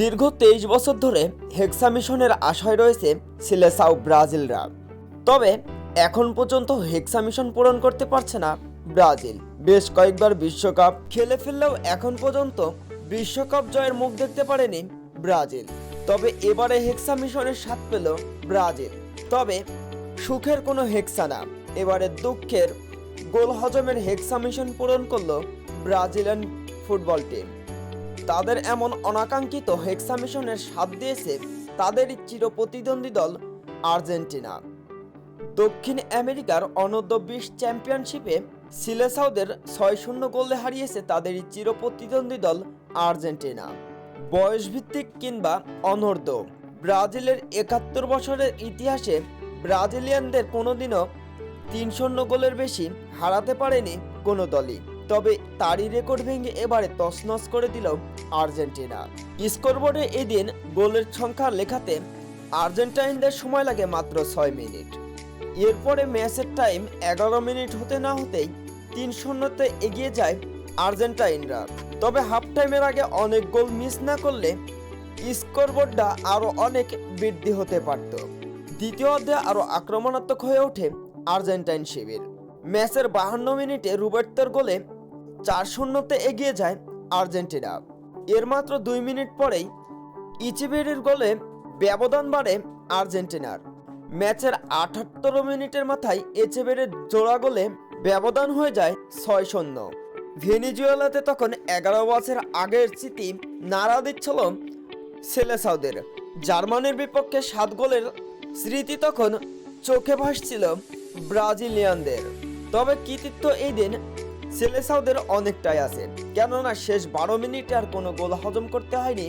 দীর্ঘ তেইশ বছর ধরে হেক্সা মিশনের আশায় রয়েছে সিলেসাও ব্রাজিলরা। তবে এখন পর্যন্ত হেক্সা মিশন পূরণ করতে পারছে না ব্রাজিল। বেশ কয়েকবার বিশ্বকাপ খেলে ফেললেও এখন পর্যন্ত বিশ্বকাপ জয়ের মুখ দেখতে পারেনি ব্রাজিল। তবে এবারে হেক্সা মিশনের স্বাদ পেল ব্রাজিল। তবে সুখের কোনো হেক্সা না। এবারে দুঃখের গোল হজমের হেক্সা মিশন পূরণ করল ব্রাজিলিয়ান ফুটবল টিম। তাদের এমন অনাকাঙ্ক্ষিত হেক্সা মিশনের স্বাদ দিয়েছে তাদেরই চিরপ্রতিদ্বন্দ্বী দল আর্জেন্টিনা। দক্ষিণ আমেরিকার অনূর্ধ্ব বিশ চ্যাম্পিয়নশিপে সিলেসাউদের ছয় শূন্য গোলে হারিয়েছে তাদেরই চিরপ্রতিদ্বন্দ্বী দল আর্জেন্টিনা। বয়সভিত্তিক কিংবা অনূর্ধ্ব, ব্রাজিলের একাত্তর বছরের ইতিহাসে ব্রাজিলিয়ানদের কোনোদিনও তিন শূন্য গোলের বেশি হারাতে পারেনি কোনো দলই। তবে তারই রেকর্ড ভেঙে এবারে তছনছ করে দিল আর্জেন্টিনা। স্কোরবোর্ডে এদিন গোলের সংখ্যা লেখাতে আর্জেন্টাইনদের সময় লাগে মাত্র ছয় মিনিট। এরপরে ম্যাচের টাইম এগারো মিনিট হতে না হতেই তিন শূন্যতে এগিয়ে যায় আর্জেন্টাইনরা। তবে হাফ টাইমের আগে অনেক গোল মিস না করলে স্কোরবোর্ডটা আরও অনেক বৃদ্ধি হতে পারত। দ্বিতীয় অধ্যায়ে আরও আক্রমণাত্মক হয়ে ওঠে আর্জেন্টাইন শিবির। ম্যাচের বাহান্ন মিনিটে রুবের্তোর গোলে চার শূন্যতে এগিয়ে যায় আর্জেন্টিনা। এর মাত্র দুই মিনিট পরেই ইচিবেরির গোলে ব্যবধান বাড়ে আর্জেন্টিনার। ম্যাচের আটাত্তর মিনিটের মাথায় এচেবেরের জোড়া গোলে ব্যবধান হয়ে যায় ছয় শূন্য ভেনিজুয়েলাতে তখন এগারো বছর আগের স্মৃতি নাড়া দিচ্ছিল সেলেসাউদের। জার্মানির বিপক্ষে সাত গোলের স্মৃতি তখন চোখে ভাসছিল ব্রাজিলিয়ানদের। তবে কৃতিত্ব এই দিন সেলেসাউদের অনেকটাই আছে। কেননা শেষ বারো মিনিটে আর কোনো গোল হজম করতে হয়নি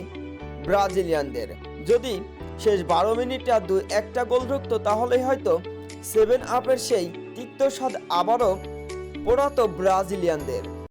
ব্রাজিলিয়ানদের। যদি শেষ বারো মিনিটে আর দু একটা গোল ঢুকত, তাহলেই হয়তো সেভেন আপের সেই তিক্ত স্বাদ আবারও পোড়াতো ব্রাজিলিয়ানদের।